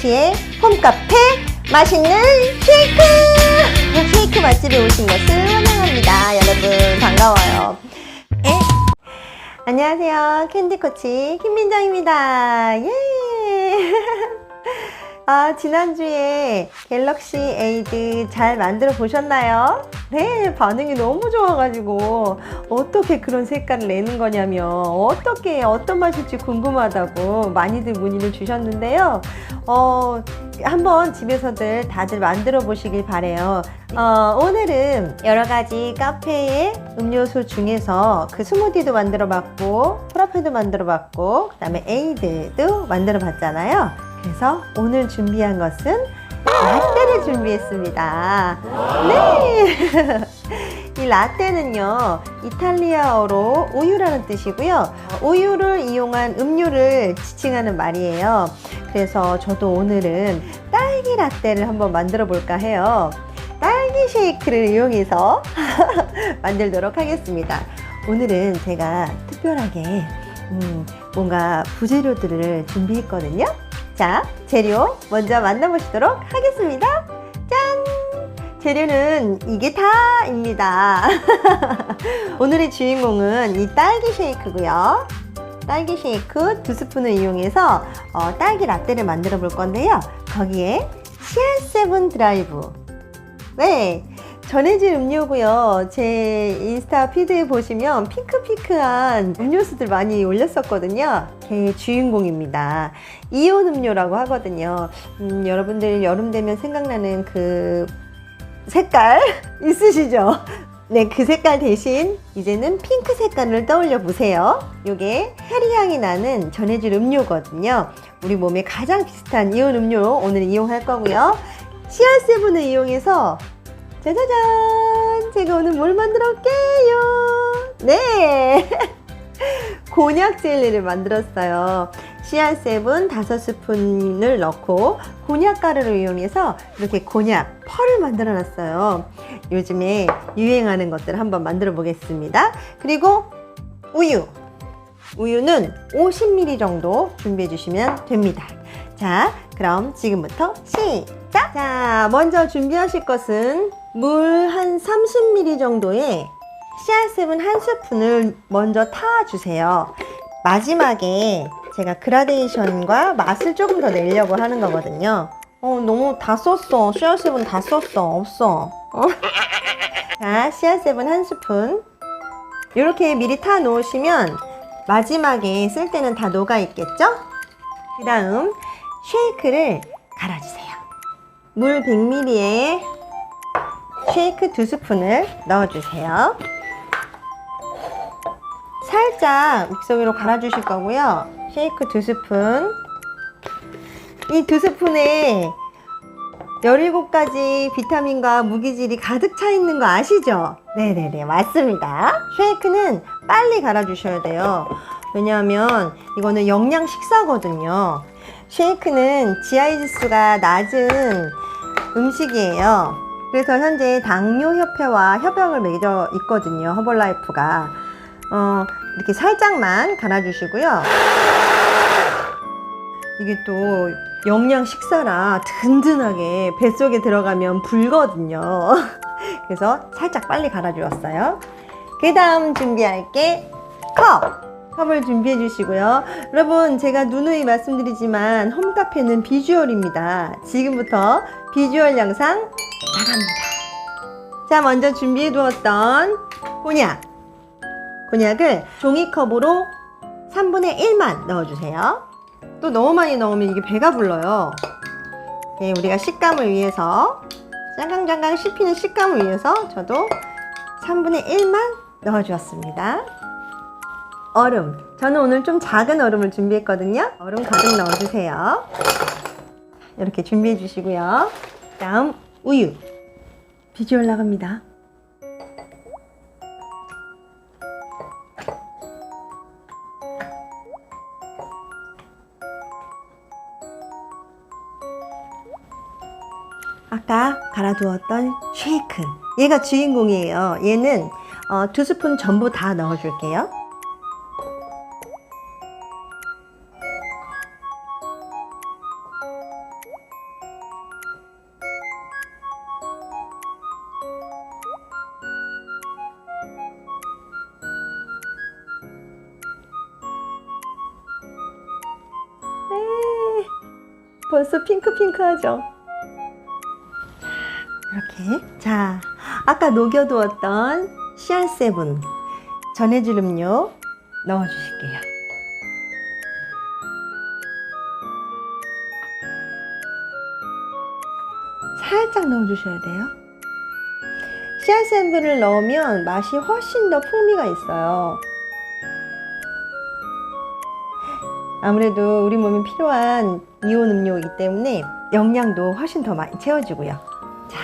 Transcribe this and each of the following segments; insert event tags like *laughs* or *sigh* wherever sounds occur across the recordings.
캔디코치의 홈카페 맛있는 쉐이크! 쉐이크 맛집에 오신 것을 환영합니다. 여러분 반가워요. 에? 안녕하세요. 캔디코치 김민정입니다. 예! 아, 지난주에 갤럭시 에이드 잘 만들어 보셨나요? 네, 반응이 너무 좋아가지고, 어떻게 그런 색깔을 내는 거냐며, 어떻게, 어떤 맛일지 궁금하다고 많이들 문의를 주셨는데요. 어, 한번 집에서들 다들 만들어 보시길 바래요. 어, 오늘은 여러 가지 카페의 음료수 중에서 그 스무디도 만들어 봤고, 프라페도 만들어 봤고, 그 다음에 에이드도 만들어 봤잖아요. 그래서 오늘 준비한 것은 라떼를 준비했습니다. 네! *laughs* 이 라떼는요, 이탈리아어로 우유라는 뜻이고요. 우유를 이용한 음료를 지칭하는 말이에요. 그래서 저도 오늘은 딸기 라떼를 한번 만들어 볼까 해요. 딸기 쉐이크를 이용해서 *laughs* 만들도록 하겠습니다. 오늘은 제가 특별하게 음, 뭔가 부재료들을 준비했거든요. 자, 재료 먼저 만나보시도록 하겠습니다. 짠! 재료는 이게 다입니다. *laughs* 오늘의 주인공은 이 딸기 쉐이크고요. 딸기 쉐이크 두 스푼을 이용해서 어, 딸기 라떼를 만들어 볼 건데요. 거기에 CR7 드라이브. 네. 전해질 음료고요. 제 인스타 피드에 보시면 핑크핑크한 음료수들 많이 올렸었거든요. 걔 주인공입니다. 이온 음료라고 하거든요. 음, 여러분들 여름 되면 생각나는 그 색깔 *laughs* 있으시죠? 네, 그 색깔 대신 이제는 핑크 색깔을 떠올려 보세요. 요게 해리향이 나는 전해질 음료거든요. 우리 몸에 가장 비슷한 이온 음료 오늘 이용할 거고요. CR7을 이용해서 짜자잔! 제가 오늘 뭘 만들어 올게요? 네! *laughs* 곤약 젤리를 만들었어요. CR7 5스푼을 넣고 곤약 가루를 이용해서 이렇게 곤약 펄을 만들어 놨어요. 요즘에 유행하는 것들 한번 만들어 보겠습니다. 그리고 우유. 우유는 50ml 정도 준비해 주시면 됩니다. 자, 그럼 지금부터 시작! 자, 먼저 준비하실 것은 물 한 30ml 정도에 CR7 한 스푼을 먼저 타주세요. 마지막에 제가 그라데이션과 맛을 조금 더 내려고 하는 거거든요. 어, 너무 다 썼어. CR7 다 썼어. 없어. 어? *laughs* 자, CR7 한 스푼. 이렇게 미리 타 놓으시면 마지막에 쓸 때는 다 녹아 있겠죠? 그 다음 쉐이크를 갈아주세요. 물 100ml에 쉐이크 두 스푼을 넣어주세요. 살짝 믹서기로 갈아주실 거고요. 쉐이크 두 스푼. 이 두 스푼에 17가지 비타민과 무기질이 가득 차 있는 거 아시죠? 네네네, 맞습니다. 쉐이크는 빨리 갈아주셔야 돼요. 왜냐하면 이거는 영양 식사거든요. 쉐이크는 GI 지수가 낮은 음식이에요. 그래서 현재 당뇨협회와 협약을 맺어 있거든요. 허벌라이프가. 어, 이렇게 살짝만 갈아주시고요. 이게 또 영양 식사라 든든하게 뱃속에 들어가면 불거든요. *laughs* 그래서 살짝 빨리 갈아주었어요. 그 다음 준비할 게 컵! 컵을 준비해 주시고요. 여러분, 제가 누누이 말씀드리지만 홈카페는 비주얼입니다. 지금부터 비주얼 영상 나갑니다. 자, 먼저 준비해 두었던 곤약. 곤약을 종이컵으로 3분의 1만 넣어주세요. 또 너무 많이 넣으면 이게 배가 불러요. 예, 우리가 식감을 위해서 짱강짱강 씹히는 식감을 위해서 저도 3분의 1만 넣어주었습니다. 얼음. 저는 오늘 좀 작은 얼음을 준비했거든요. 얼음 가득 넣어주세요. 이렇게 준비해 주시고요. 다음 우유. 비주얼 나갑니다. 아까 갈아두었던 쉐이크. 얘가 주인공이에요. 얘는 어, 두 스푼 전부 다 넣어줄게요. 벌써 핑크핑크하죠? 이렇게. 자, 아까 녹여두었던 CR7 전해질 음료 넣어주실게요. 살짝 넣어주셔야 돼요. CR7을 넣으면 맛이 훨씬 더 풍미가 있어요. 아무래도 우리 몸에 필요한 이온 음료이기 때문에 영양도 훨씬 더 많이 채워지고요. 자,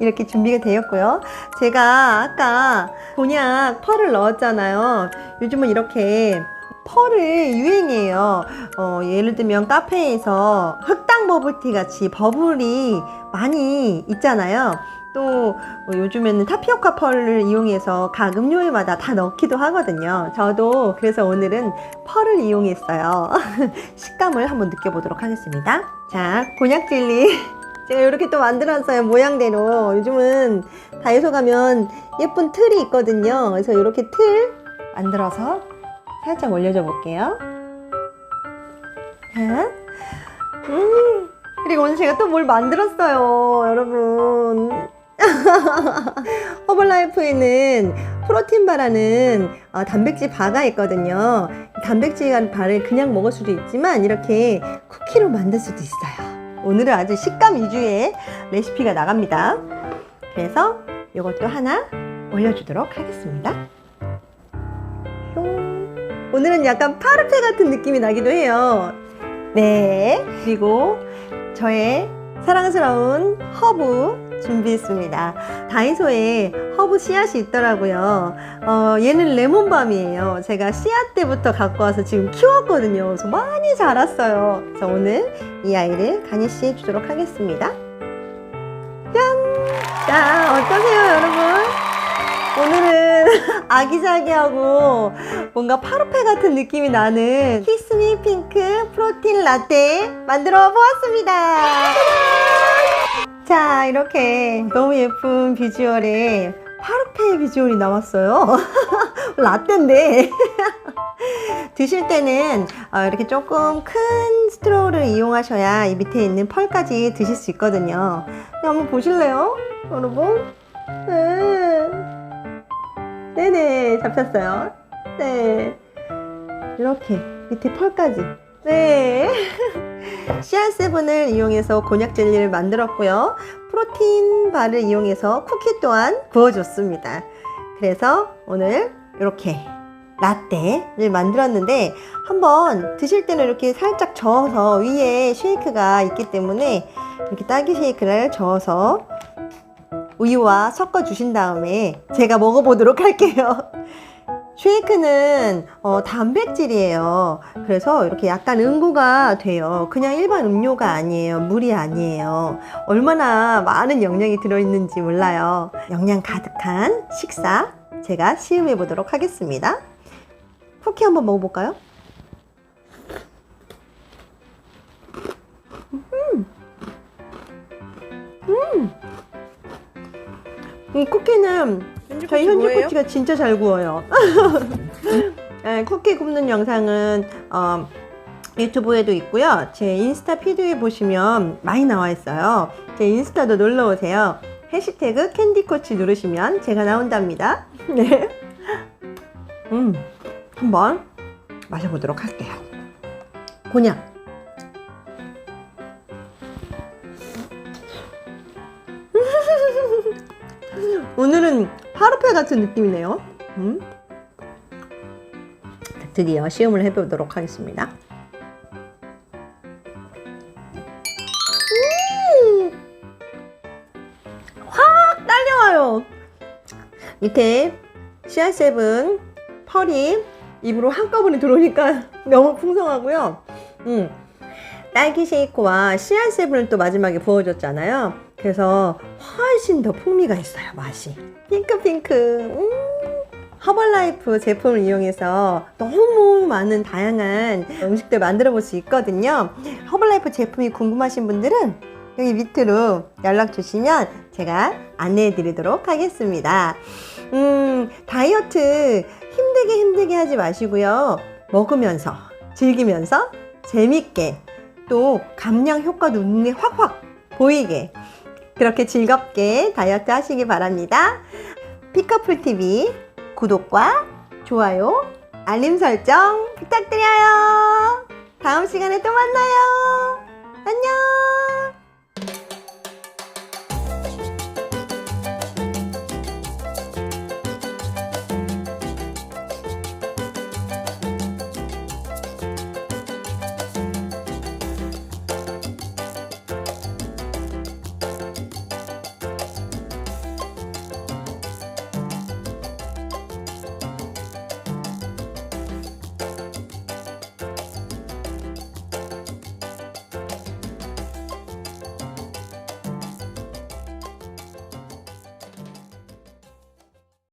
이렇게 준비가 되었고요. 제가 아까 곤약 펄을 넣었잖아요. 요즘은 이렇게 펄을 유행이에요. 어, 예를 들면 카페에서 흑당 버블티 같이 버블이 많이 있잖아요. 또 어, 요즘에는 타피오카 펄을 이용해서 각 음료에마다 다 넣기도 하거든요. 저도 그래서 오늘은 펄을 이용했어요. *laughs* 식감을 한번 느껴보도록 하겠습니다. 자, 곤약 젤리. *laughs* 제가 이렇게 또 만들었어요. 모양대로. 요즘은 다이소 가면 예쁜 틀이 있거든요. 그래서 이렇게 틀 만들어서 살짝 올려줘 볼게요. 자. 음. 그리고 오늘 제가 또 뭘 만들었어요. 여러분. *laughs* 허벌라이프에는 프로틴 바라는 어, 단백질 바가 있거든요. 단백질 바를 그냥 먹을 수도 있지만 이렇게 쿠키로 만들 수도 있어요. 오늘은 아주 식감 위주의 레시피가 나갑니다. 그래서 이것도 하나 올려주도록 하겠습니다. 뿅. 오늘은 약간 파르페 같은 느낌이 나기도 해요. 네. 그리고 저의 사랑스러운 허브 준비했습니다. 다이소에 허브 씨앗이 있더라고요. 어, 얘는 레몬밤이에요. 제가 씨앗 때부터 갖고 와서 지금 키웠거든요. 그래서 많이 자랐어요. 그래서 오늘 이 아이를 가니쉬 해주도록 하겠습니다. 짠! 자, 어떠세요, 여러분? 오늘은 *laughs* 아기자기하고 뭔가 파르페 같은 느낌이 나는 키스미 핑크 프로틴 라떼 만들어 보았습니다. 자, 이렇게 너무 예쁜 비주얼에 파르페 비주얼이 나왔어요. *laughs* 라떼인데. *laughs* 드실 때는 어, 이렇게 조금 큰 스트로우를 이용하셔야 이 밑에 있는 펄까지 드실 수 있거든요. 네, 한번 보실래요? 여러분? 네. 네네, 잡혔어요. 네. 이렇게 밑에 펄까지. 네. *laughs* CR7을 이용해서 곤약 젤리를 만들었고요. 프로틴 바를 이용해서 쿠키 또한 구워줬습니다. 그래서 오늘 이렇게 라떼를 만들었는데 한번 드실 때는 이렇게 살짝 저어서 위에 쉐이크가 있기 때문에 이렇게 딸기 쉐이크를 저어서 우유와 섞어 주신 다음에 제가 먹어보도록 할게요. *laughs* 쉐이크는 어, 단백질이에요. 그래서 이렇게 약간 응고가 돼요. 그냥 일반 음료가 아니에요. 물이 아니에요. 얼마나 많은 영양이 들어있는지 몰라요. 영양 가득한 식사 제가 시음해 보도록 하겠습니다. 쿠키 한번 먹어볼까요? 이 쿠키는 저희 현지 코치가 진짜 잘 구워요. *laughs* 네, 쿠키 굽는 영상은 어, 유튜브에도 있고요. 제 인스타 피드에 보시면 많이 나와 있어요. 제 인스타도 놀러 오세요. 해시태그 캔디코치 누르시면 제가 나온답니다. *laughs* 네. 음, 한번 마셔보도록 할게요. 곤약. 오늘은 파르페 같은 느낌이네요. 음? 드디어 시음을 해보도록 하겠습니다. 음! 확 딸려와요. 이렇게 CR7 펄이 입으로 한꺼번에 들어오니까 *laughs* 너무 풍성하고요. 음, 딸기 쉐이크와 CR7을 또 마지막에 부어줬잖아요. 그래서 훨씬 더 풍미가 있어요, 맛이. 핑크핑크. 음. 허벌라이프 제품을 이용해서 너무 많은 다양한 음식들 만들어 볼 수 있거든요. 허벌라이프 제품이 궁금하신 분들은 여기 밑으로 연락 주시면 제가 안내해 드리도록 하겠습니다. 음, 다이어트 힘들게 힘들게 하지 마시고요. 먹으면서, 즐기면서, 재밌게 또 감량 효과도 눈에 확확 보이게 그렇게 즐겁게 다이어트 하시기 바랍니다. 피커풀 TV 구독과 좋아요, 알림 설정 부탁드려요. 다음 시간에 또 만나요. 안녕.